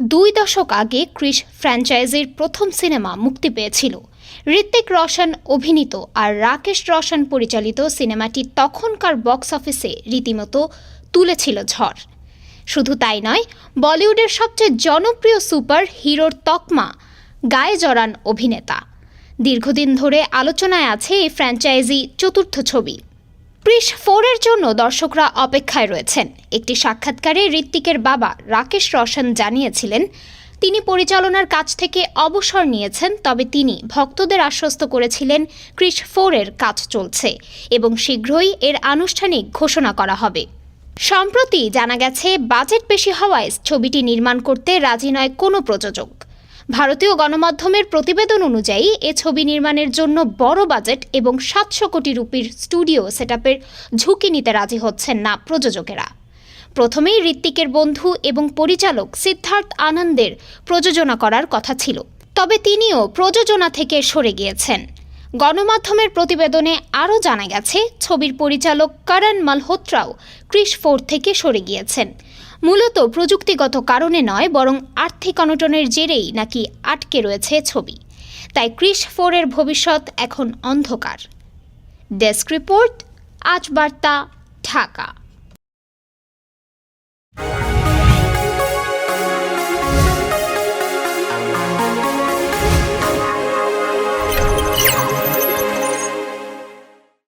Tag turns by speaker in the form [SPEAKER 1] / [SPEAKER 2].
[SPEAKER 1] দুই দশক আগে ক্রিস ফ্র্যাঞ্চাইজির প্রথম সিনেমা মুক্তি পেয়েছিল। ঋত্বিক রোশন অভিনীত আর রাকেশ রোশন পরিচালিত সিনেমাটি তখনকার বক্স অফিসে রীতিমতো তুলেছিল ঝড়। শুধু তাই নয়, বলিউডের সবচেয়ে জনপ্রিয় সুপার হিরোর তকমা, গায়ে জড়ান অভিনেতা। দীর্ঘদিন ধরে আলোচনায় আছে এই ফ্র্যাঞ্চাইজি চতুর্থ ছবি। ক্রিশ ফোরের জন্য দর্শকরা অপেক্ষায় রয়েছেন। একটি সাক্ষাৎকারে ঋত্বিকের বাবা রাকেশ রোশন জানিয়েছিলেন, তিনি পরিচালনার কাজ থেকে অবসর নিয়েছেন, তবে তিনি ভক্তদের আশ্বস্ত করেছিলেন ক্রিশ ফোরের কাজ চলছে এবং শীঘ্রই এর আনুষ্ঠানিক ঘোষণা করা হবে। সম্প্রতি জানা গেছে, বাজেট বেশি হওয়ায় ছবিটি নির্মাণ করতে রাজি নয় কোনো প্রযোজক। ভারতীয় গণমাধ্যমের প্রতিবেদন অনুযায়ী, এ ছবি নির্মাণের জন্য বড় বাজেট এবং সাতশো কোটি রুপির স্টুডিও সেটআপের ঝুঁকি নিতে রাজি হচ্ছেন না প্রযোজকেরা। প্রথমেই ঋত্বিকের বন্ধু এবং পরিচালক সিদ্ধার্থ আনন্দের প্রযোজনা করার কথা ছিল। তবে তিনিও প্রযোজনা থেকে সরে গিয়েছেন। গণমাধ্যমের প্রতিবেদনে আরও জানা গেছে, ছবির পরিচালক করণ মালহোত্রাও ক্রিশ ফোর থেকে সরে গিয়েছেন। মূলত প্রযুক্তিগত কারণে নয়, বরং আর্থিক অনটনের জেরেই নাকি আটকে রয়েছে ছবি। তাই ক্রিস ফোরের ভবিষ্যৎ এখন অন্ধকার। ডেস্ক রিপোর্ট, আজ বার্তা, ঢাকা।